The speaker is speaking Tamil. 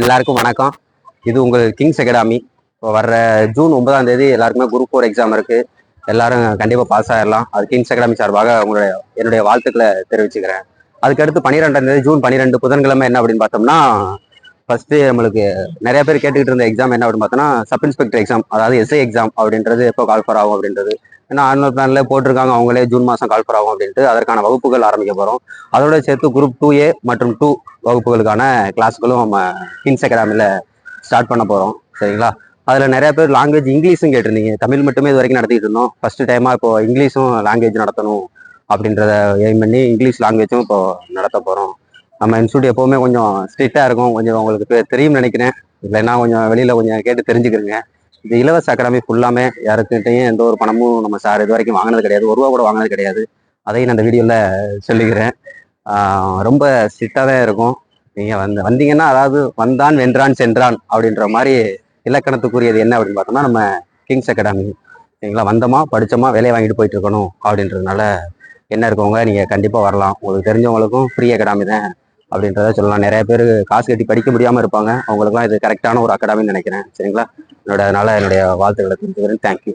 எல்லாருக்கும் வணக்கம். இது உங்கள் கிங்ஸ் அகாடமி இப்போ வர்ற ஜூன் ஒன்பதாம் தேதி எல்லாருக்குமே குரூப் ஃபோர் எக்ஸாம் இருக்கு. எல்லாரும் கண்டிப்பாக பாஸ் ஆயிடலாம் அது கிங்ஸ் அகாடமி சார்பாக உங்களுடைய என்னுடைய வாழ்த்துக்களை தெரிவிச்சுக்கிறேன். அதுக்கடுத்து பன்னிரெண்டாம் தேதி ஜூன் பன்னிரெண்டு புதன்கிழமை என்ன அப்படின்னு பார்த்தோம்னா ஃபஸ்ட்டு நம்மளுக்கு நிறைய பேர் கேட்டுக்கிட்டு இருந்த எக்ஸாம் என்ன அப்படின்னு பார்த்தோம்னா சப் இன்ஸ்பெக்டர் எக்ஸாம் அதாவது எஸ்ஐ எக்ஸாம் அப்படின்றது எப்போ கால்ஃபர் ஆகும் அப்படின்றது. ஏன்னா ஆனுவல் பிளான்ல போட்டிருக்காங்க. அவங்களே ஜூன் மாதம் கால்ஃபர் ஆகும் அப்படின்ட்டு அதற்கான வகுப்புகள் ஆரம்பிக்க போகிறோம் அதோட சேர்த்து குரூப் டூ ஏ மற்றும் டூ வகுப்புகளுக்கான கிளாஸ்களும் நம்ம கிங்ஸ் அகாடமியில் ஸ்டார்ட் பண்ண போகிறோம் சரிங்களா? அதில் நிறைய பேர் லாங்குவேஜ் இங்கிலீஷும் கேட்டிருந்தீங்க. தமிழ் மட்டுமே இது வரைக்கும் நடத்திட்டு இருந்தோம். ஃபஸ்ட்டு டைமாக இப்போ இங்கிலீஷும் லாங்குவேஜ் நடத்தணும் அப்படின்றத எய்ம் பண்ணி இங்கிலீஷ் லாங்குவேஜும் இப்போ நடத்த போகிறோம் நம்ம இன்ஸ்டியூட் எப்போவுமே கொஞ்சம் ஸ்ட்ரிக்டாக இருக்கும். கொஞ்சம் உங்களுக்கு தெரியும்னு நினைக்கிறேன். இல்லைன்னா கொஞ்சம் வெளியில் கொஞ்சம் கேட்டு தெரிஞ்சுக்கிறேங்க. இந்த இலவச அகாடமி ஃபுல்லாமே யாருக்கிட்டையும் எந்த ஒரு பணமும் நம்ம சார் இது வரைக்கும் வாங்கினது கிடையாது. ஒரு ரூபா கூட வாங்கினது கிடையாது. அதையும் நான் இந்த வீடியோவில் சொல்லிக்கிறேன். ரொம்ப ஸ்ட்ரிக்டாக தான் இருக்கும். நீங்கள் வந்து வந்தீங்கன்னா அதாவது வந்தான் வென்றான் சென்றான் அப்படின்ற மாதிரி இலக்கணத்துக்குரியது என்ன அப்படின்னு பார்த்தோம்னா நம்ம கிங்ஸ் அகாடமி சரிங்களா? வந்தோமா படிச்சோமா வேலையை வாங்கிட்டு போயிட்டு இருக்கணும் அப்படின்றதுனால என்ன இருக்கவங்க நீங்கள் கண்டிப்பாக வரலாம். உங்களுக்கு தெரிஞ்சவங்களுக்கும் ஃப்ரீ அகாடமி தான் அப்படின்றத சொல்லலாம். நிறைய பேர் காசு கட்டி படிக்க முடியாமல் இருப்பாங்க. அவங்களுக்குலாம் இது கரெக்டான ஒரு அகாடமின்னு நினைக்கிறேன். சரிங்களா? என்னோட அதனால என்னுடைய வாழ்த்துக்களை தெரிஞ்சுக்கிறேன் தேங்க்யூ